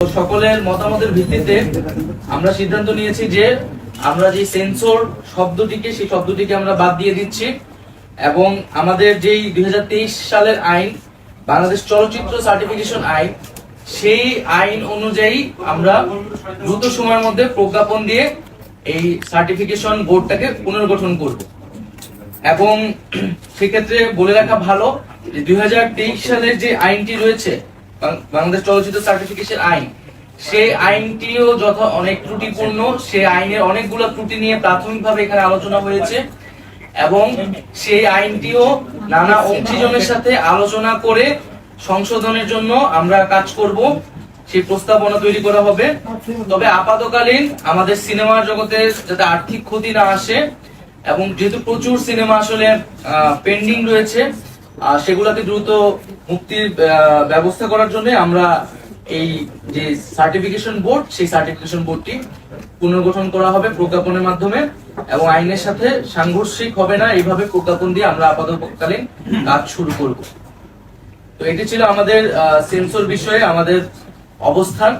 সকলের মতামতের ভিত্তিতে আমরা সিদ্ধান্ত নিয়েছি যে আমরা যে সেন্সর শব্দটিকে, সেই শব্দটিকে আমরা বাদ দিয়ে দিচ্ছি এবং আমাদের যেই দুই হাজার তেইশ সালের আইন, বাংলাদেশ চলচ্চিত্র সার্টিফিকেশন আইন, সেই আইন অনুযায়ী আমরা দ্রুত সময়ের মধ্যে প্রজ্ঞাপন দিয়ে এই সার্টিফিকেশন বোর্ডটাকে পুনর্গঠন করব। এবং সেক্ষেত্রে বলে রাখা ভালো যে দুই হাজার তেইশ সালের যে আইনটি রয়েছে বাংলাদেশ চলচ্চিত্র সার্টিফিকেশন আইন। সেই আইনটিও যথা অনেক ত্রুটিপূর্ণ, সেই আইনের অনেকগুলো ত্রুটি নিয়ে প্রাথমিকভাবে এখানে আলোচনা হয়েছে। এবং সেই আইনটিও নানা অংশীজনের সাথে আলোচনা করে সংশোধনের জন্য আমরা কাজ করব। সেই প্রস্তাবনা তৈরি করা হবে। তবে আপাতকালীন আমাদের সিনেমার জগতে যাতে আর্থিক ক্ষতি না আসে, এবং যেহেতু প্রচুর সিনেমা আসলে পেন্ডিং রয়েছে সেগুলোকে দ্রুত মুক্তির ব্যবস্থা করার জন্য আমরা এই যে সার্টিফিকেশন বোর্ড সেই সার্টিফিকেশন বোর্ডটি পুনর্গঠন করা হবে প্রজ্ঞাপনের মাধ্যমে এবং আইনের সাথে সাংঘর্ষিক হবে না। এইভাবে প্রজ্ঞাপন দিয়ে আমরা আপাতকালীন কাজ শুরু করব। তো এটি ছিল আমাদের সেন্সর বিষয়ে আমাদের অবস্থান।